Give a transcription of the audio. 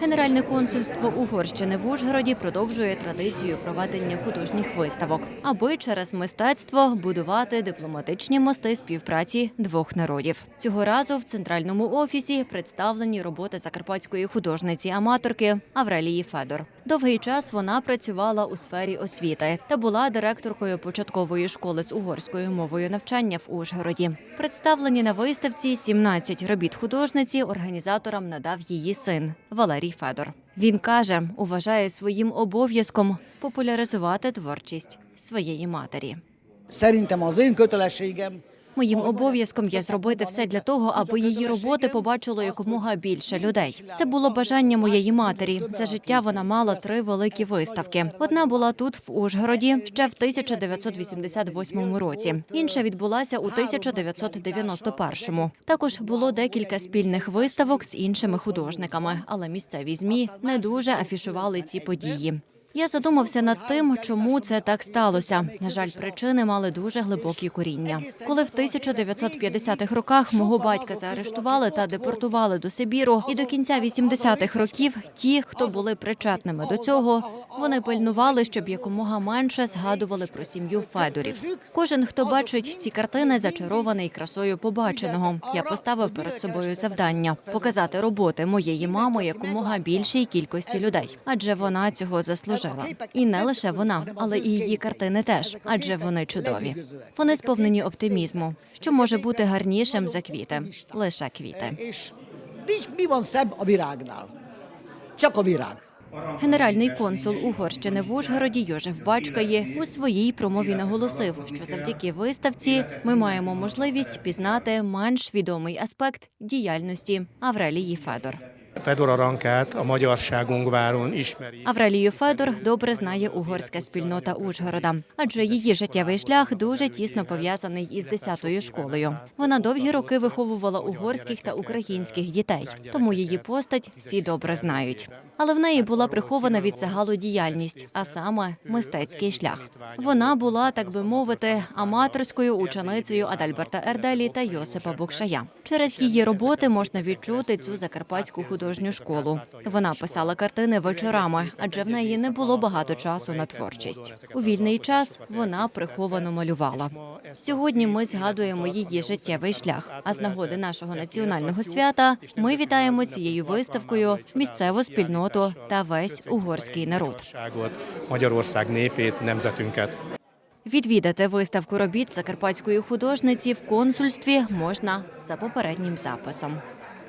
Генеральне консульство Угорщини в Ужгороді продовжує традицію проведення художніх виставок, аби через мистецтво будувати дипломатичні мости співпраці двох народів. Цього разу в центральному офісі представлені роботи закарпатської художниці-аматорки Аврелії Федор. Довгий час вона працювала у сфері освіти та була директоркою початкової школи з угорською мовою навчання в Ужгороді. Представлені на виставці 17 робіт художниці організаторам надав її син Валерій Федор. Він каже, вважає своїм обов'язком популяризувати творчість своєї матері. Szerintem az én Моїм обов'язком є зробити все для того, аби її роботи побачило якомога більше людей. Це було бажання моєї матері. За життя вона мала три великі виставки. Одна була тут, в Ужгороді, ще в 1988 році. Інша відбулася у 1991-му. Також було декілька спільних виставок з іншими художниками, але місцеві змі не дуже афішували ці події. Я задумався над тим, чому це так сталося. На жаль, причини мали дуже глибокі коріння. Коли в 1950-х роках мого батька заарештували та депортували до Сибіру, і до кінця 80-х років ті, хто були причетними до цього, вони пильнували, щоб якомога менше згадували про сім'ю Федорів. Кожен, хто бачить ці картини, зачарований красою побаченого. Я поставив перед собою завдання показати роботи моєї мами якомога більшій кількості людей, адже вона цього заслужила. І не лише вона, але і її картини теж, адже вони чудові. Вони сповнені оптимізму, що може бути гарнішим за квіти, лише квіти. Генеральний консул Угорщини в Ужгороді Йожеф Бачкає у своїй промові наголосив, що завдяки виставці ми маємо можливість пізнати менш відомий аспект діяльності Аврелії Федор. Fedor Arankát a magyarságungváron ismeri. Аврелію Федор добре знає угорська спільнота Ужгорода, адже її життєвий шлях дуже тісно пов'язаний із 10-ю школою. Вона довгі роки виховувала угорських та українських дітей, тому її постать всі добре знають. Але в неї була прихована від загалу діяльність, а саме мистецький шлях. Вона була, так би мовити, аматорською ученицею Адальберта Ерделі та Йосипа Букшая. Через її роботи можна відчути цю закарпатську художню школу. Вона писала картини вечорами, адже в неї не було багато часу на творчість. У вільний час вона приховано малювала. Сьогодні ми згадуємо її життєвий шлях. А з нагоди нашого національного свята ми вітаємо цією виставкою місцеву спільноту та весь угорський народ. Відвідати виставку робіт закарпатської художниці в консульстві можна за попереднім записом.